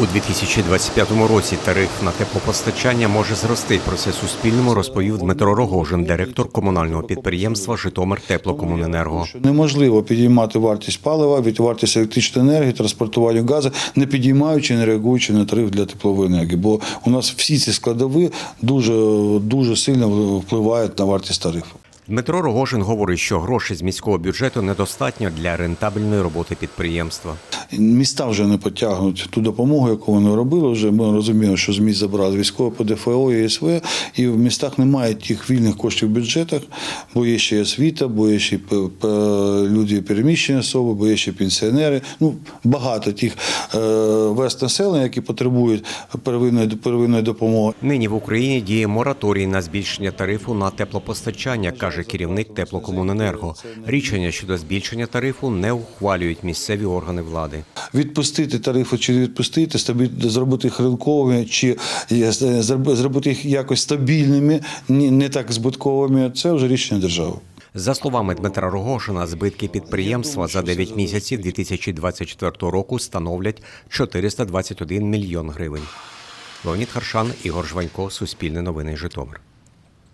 У 2025 році тариф на теплопостачання може зрости. Про це Суспільному розповів Дмитро Рогожин, директор комунального підприємства Житомир Теплокомуненерго. Неможливо підіймати вартість палива, від вартість електричної енергії, транспортування газу, не підіймаючи, не реагуючи на тариф для теплової енергії. Бо у нас всі ці складові дуже, дуже сильно впливають на вартість тарифу. Дмитро Рогожин говорить, що грошей з міського бюджету недостатньо для рентабельної роботи підприємства. Міста вже не потягнуть ту допомогу, яку вони робили. Вже ми розуміємо, що з міст забрали військове ПДФО і СВ, і в містах немає тих вільних коштів в бюджетах, бо є ще освіта, бо є ще люди переміщені особи, бо є ще пенсіонери. Ну багато тих е, верст населення, які потребують первинної первинної допомоги. Нині в Україні діє мораторій на збільшення тарифу на теплопостачання, каже керівник теплокомуненерго. Рішення щодо збільшення тарифу не ухвалюють місцеві органи влади. Відпустити тарифи чи не відпустити, зробити їх ринковими, чи е, зробити їх якось стабільними, не так збитковими. Це вже рішення держави. За словами Дмитра Рогошина, збитки підприємства за 9 місяців 2024 року становлять 421 мільйон гривень. Леонід Харшан, Ігор Жванько, Суспільне новини Житомир.